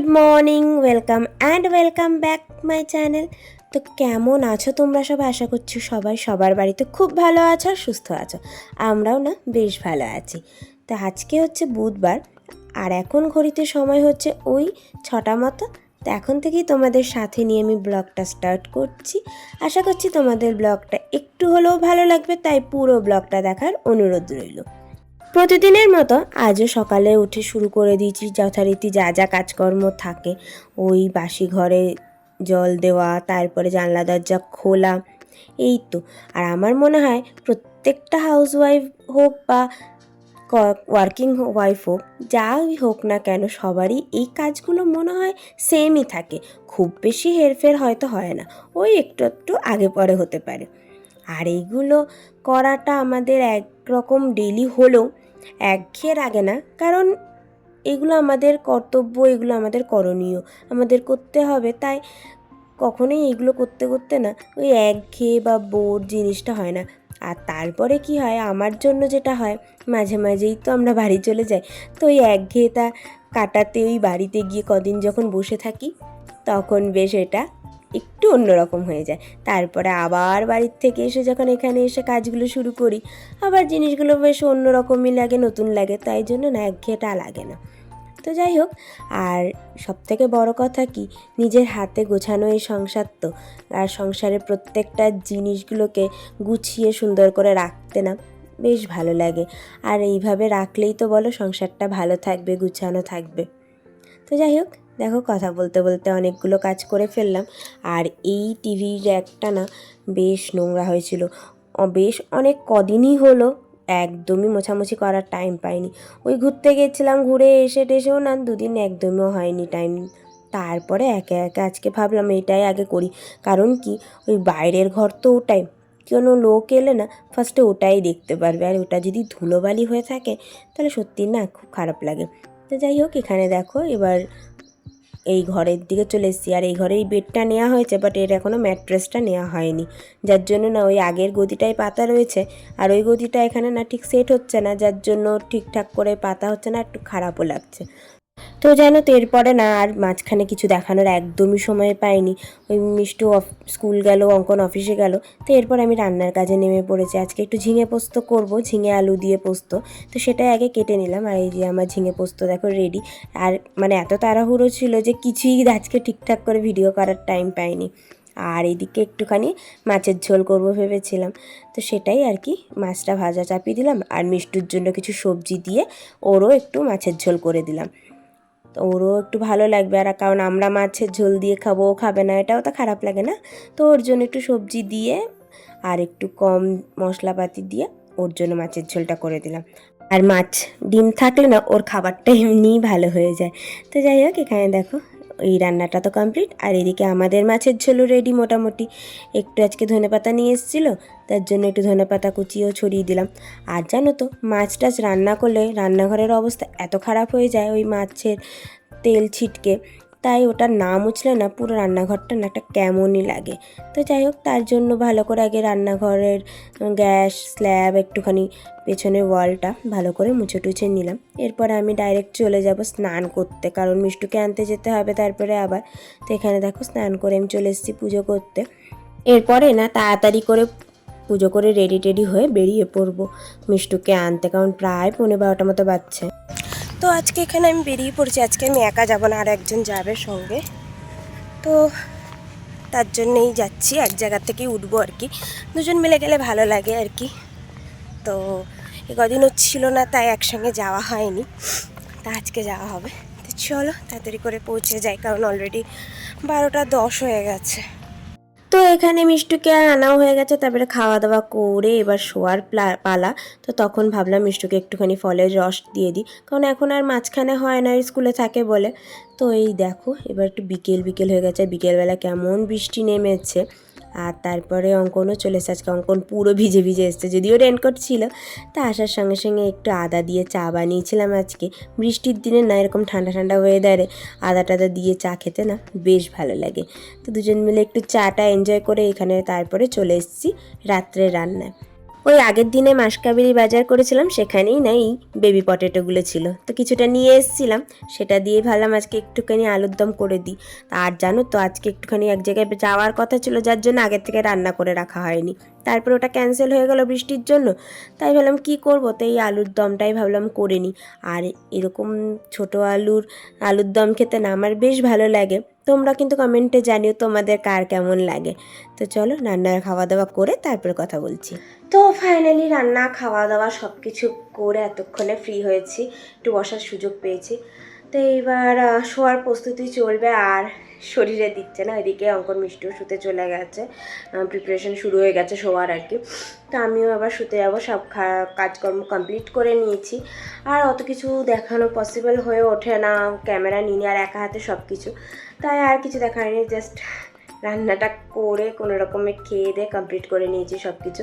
Good morning, welcome and welcome back my channel. তো কেমন আছো তোমরা সবাই? আশা করছি সবাই সবার বাড়িতে খুব ভালো আছো আর সুস্থ আছো। আমরাও না বেশ ভালো আছি। তো আজকে হচ্ছে বুধবার আর এখন ঘড়িতে সময় হচ্ছে ওই ছটা মতো। তো এখন থেকেই তোমাদের সাথে নিয়ে আমি ব্লগটা স্টার্ট করছি। আশা করছি তোমাদের ব্লগটা একটু হলেও ভালো লাগবে, তাই পুরো ব্লগটা দেখার অনুরোধ রইল। প্রতিদিনের মতো আজও সকালে উঠে শুরু করে দিয়েছি যথারীতি যা যা কাজকর্ম থাকে। ওই বাসি ঘরে জল দেওয়া, তারপরে জানলা দরজা খোলা, এই তো। আর আমার মনে হয় প্রত্যেকটা হাউসওয়াইফ হোক বা ওয়ার্কিং ওয়াইফ হোক, যাই হোক না কেন, সবারই এই কাজগুলো মনে হয় সেমই থাকে। খুব বেশি হেরফের হয়তো হয় না, ওই একটু একটু আগে পরে হতে পারে। আর এইগুলো করাটা আমাদের একরকম ডেলি হলেও একঘেয়ের আগে না, কারণ এগুলো আমাদের কর্তব্য, এগুলো আমাদের করণীয়, আমাদের করতে হবে। তাই কখনোই এগুলো করতে করতে না ওই একঘেয়ে বা বোর জিনিসটা হয় না। আর তারপরে কি হয়, আমার জন্য যেটা হয়, মাঝে মাঝেই তো আমরা বাড়ি চলে যাই। তো ওই একঘেয়েটা কাটাতে, ওই বাড়িতে গিয়ে কদিন যখন বসে থাকি, তখন বেশ এটা একটু অন্যরকম হয়ে যায়। তারপরে আবার বাড়ির থেকে এসে যখন এখানে এসে কাজগুলো শুরু করি, আবার জিনিসগুলো বেশ অন্যরকমই লাগে, নতুন লাগে, তাই জন্য না একঘেয়েটা লাগে না। তো যাই হোক, আর সবথেকে বড় কথা কি, নিজের হাতে গোছানো এই সংসার তো। আর সংসারের প্রত্যেকটা জিনিসগুলোকে গুছিয়ে সুন্দর করে রাখতে না বেশ ভালো লাগে। আর এইভাবে রাখলেই তো বলো সংসারটা ভালো থাকবে, গুছানো থাকবে। তো যাই হোক দেখো কথা বলতে বলতে অনেকগুলো কাজ করে ফেললাম। আর এই টিভির র্যাকটা না বেশ নোংরা হয়েছিল। বেশ অনেক কদিনই হলো, একদমই মোছামুছি করার টাইম পাইনি। ওই ঘুরতে গেছিলাম, ঘুরে এসে টেসেও না দুদিন একদমই হয়নি টাইম তারপরে একে একে আজকে ভাবলাম এটাই আগে করি। কারণ কি? ওই বাইরের ঘর তো ওটাই। কোনো লোক এলে না ফার্স্টে ওটাই দেখতে পারবে। আর ওটা যদি ধুলোবালি হয়ে থাকে, তাহলে সত্যি না খুব খারাপ লাগে। তো যাই হোক, এখানে দেখো এবার এই ঘরের দিকে চলে এসেছি। আর এই ঘরেই বেডটা নেওয়া হয়েছে বাট এর এখনও ম্যাট্রেসটা নেওয়া হয়নি। যার জন্য না ওই আগের গদিটাই পাতা রয়েছে, আর ওই গদিটা এখানে না ঠিক সেট হচ্ছে না, যার জন্য ঠিকঠাক করে পাতা হচ্ছে না, একটু খারাপও লাগছে। তো জানো তো এরপরে না আর মাঝখানে কিছু দেখানোর একদমই সময় পাইনি। ওই মিষ্টু স্কুল গেল, অঙ্কন অফিসে গেল। তো এরপর আমি রান্নার কাজে নেমে পড়েছি। আজকে একটু ঝিঙে পোস্ত করব, ঝিঙে আলু দিয়ে পোস্ত। তো সেটাই আগে কেটে নিলাম। আর এই যে আমার ঝিঙে পোস্ত দেখো রেডি আর মানে এত তাড়াহুড়ো ছিল যে কিছুই আজকে ঠিকঠাক করে ভিডিও করার টাইম পাইনি। আর এদিকে একটুখানি মাছের ঝোল করব ভেবেছিলাম। তো সেটাই আর কি, মাছটা ভাজা চাপিয়ে দিলাম। আর মিষ্টুর জন্য কিছু সবজি দিয়ে ওরও একটু মাছের ঝোল করে দিলাম। তো ওরও একটু ভালো লাগবে। আর কারণ আমরা মাছের ঝোল দিয়ে খাব, ও খাবে না, এটাও তো খারাপ লাগে না? তো ওর জন্য একটু সবজি দিয়ে আর একটু কম মশলাপাতি দিয়ে ওর জন্য মাছের ঝোলটা করে দিলাম। আর মাছ ডিম থাকলে না, ওর খাবারটা এমনিই ভালো হয়ে যায়। তো যাই হোক, এখানে দেখো এই রান্নাটা তো কমপ্লিট আর এদিকে আমাদের মাছের ঝোলও রেডি মোটামুটি। একটু আজকে ধনে পাতা নিয়ে এসেছিল, তার জন্য একটু ধনে পাতা কুচিও ছড়িয়ে দিলাম। আর জানো তো, মাছ টাছ রান্না করলে রান্নাঘরের অবস্থা এত খারাপ হয়ে যায় ওই মাছের তেল ছিটকে। তাই ওটা না মুছলে না, পুরো রান্নাঘরটা না একটা কেমনই লাগে। তো যাই হোক, তার জন্য ভালো করে আগে রান্নাঘরের গ্যাস, স্ল্যাব, একটুখানি পেছনের ওয়ালটা ভালো করে মুছে টুছে নিলাম। এরপরে আমি ডাইরেক্ট চলে যাব স্নান করতে, কারণ মিষ্টুকে আনতে যেতে হবে, তারপরে আবার। তো এখানে দেখো, স্নান করে আমি চলে এসেছি পুজো করতে। এরপরে না, তাড়াতাড়ি করে পুজো করে রেডি টেডি হয়ে বেরিয়ে পড়ব মিষ্টুকে আনতে, কারণ প্রায় পনেরো বারোটা মতো বাজছে। তো আজকে এখানে আমি বেরিয়ে পড়ছি। আজকে আমি একা যাব না, আর একজন যাবে সঙ্গে। তো তার জন্যেই যাচ্ছি, এক জায়গা থেকেই উঠবো আর কি। দুজন মিলে গেলে ভালো লাগে আর কি। তো এ কদিনও ছিল না, তাই একসঙ্গে যাওয়া হয়নি। তা আজকে যাওয়া হবে। তো চলো তাড়াতাড়ি করে পৌঁছে যাই, কারণ অলরেডি বারোটা দশ হয়ে গেছে। তো এখানে মিষ্টুকে আনাও হয়ে গেছে, তারপরে খাওয়া দাওয়া করে এবার শোয়ার প্লা- পালা। তো তখন ভাবলাম মিষ্টুকে একটুখানি ফলের রস দিয়ে দিই। কারণ এখন আর মাঝখানে হয় না, স্কুলে থাকে বলে। তো এই দেখো, এবার একটু বিকেল বিকেল হয়ে গেছে, বিকেলবেলা কেমন বৃষ্টি নেমেছে। আর তারপরে অঙ্কনও চলে এসেছে, আজকে অঙ্কন পুরো ভিজে ভিজে এসছে, যদিও রেনকোট ছিল, তা আসার সঙ্গে সঙ্গে একটু আদা দিয়ে চা বানিয়েছিলাম আজকে। বৃষ্টির দিনে না এরকম ঠান্ডা ঠান্ডা ওয়েদারে আদা টাদা দিয়ে চা খেতে না বেশ ভালো লাগে। তো দুজন মিলে একটু চাটা এনজয় করে এখানে তারপরে চলে এসেছি রাত্রে রান্নায়। ওই আগের দিনে মাসকাবেরি বাজার করেছিলাম, সেখানেই না এই বেবি পটেটোগুলো ছিল। তো কিছুটা নিয়ে এসেছিলাম, সেটা দিয়ে ভাবলাম আজকে একটুখানি আলুর দম করে দিই। আর জানো তো, আজকে একটুখানি এক জায়গায় যাওয়ার কথা ছিল, যার জন্য আগের থেকে রান্না করে রাখা হয়নি। তারপর ওটা ক্যান্সেল হয়ে গেল বৃষ্টির জন্য, তাই ভাবলাম কি করব? তো এই আলুর দমটাই ভাবলাম করে নিই। আর এরকম ছোট আলুর আলুর দম খেতে না আমার বেশ ভালো লাগে। তোমরা কিন্তু কমেন্টে জানিও তোমাদের কার কেমন লাগে। তো চলো রান্নার খাওয়া দাওয়া করে তারপর কথা বলছি। তো ফাইনালি রান্না খাওয়া দাওয়া সব কিছু করে এতক্ষণে ফ্রি হয়েছি, একটু বসার সুযোগ পেয়েছি। তো এইবার শোয়ার প্রস্তুতি চলবে আর শরীরে দিচ্ছে না এদিকে অঙ্কন মিষ্টিও শুতে চলে গেছে। প্রিপারেশন শুরু হয়ে গেছে শোয়ার আর কি। তো আমিও আবার শুতে যাব, সব কাজকর্ম কমপ্লিট করে নিয়েছি। আর অত কিছু দেখানো পসিবল হয়ে ওঠে না ক্যামেরা নিয়ে আর একা হাতে সব কিছু। তাই আর কিছু দেখা হয়নি জাস্ট রান্নাটা করে কোনো রকমে খেয়ে দিয়ে কমপ্লিট করে নিয়েছি সব কিছু।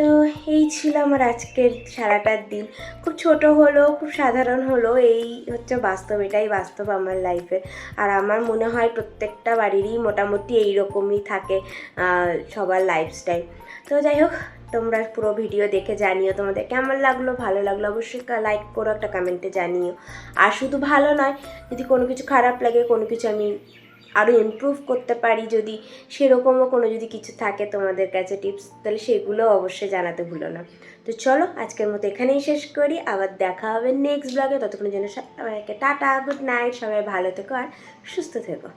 তো এই ছিল আমার আজকের সারাটার দিন। খুব ছোট হলো খুব সাধারণ হলো এই হচ্ছে বাস্তব, এটাই বাস্তব আমার লাইফে আর আমার মনে হয় প্রত্যেকটা বাড়িরই মোটামুটি এই রকমই থাকে সবার লাইফস্টাইল তো যাই হোক, তোমরা পুরো ভিডিও দেখে জানিও তোমাদের কেমন লাগল, ভালো লাগল অবশ্যই লাইক করো, একটা কমেন্টে জানিও। আর শুধু ভালো নয়, যদি কোনো কিছু খারাপ লাগে, কোনো কিছু আমি আরও ইমপ্রুভ করতে পারি যদি সেরকমও কোনো যদি কিছু থাকে তোমাদের কাছে টিপস তাহলে সেগুলো অবশ্যই জানাতে ভুলো না। তো চলো, আজকের মতো এখানেই শেষ করি। আবার দেখা হবে নেক্সট ব্লগে ততক্ষণের জন্য সবাইকে টাটা গুড নাইট সবাই ভালো থেকো আর সুস্থ থেকো।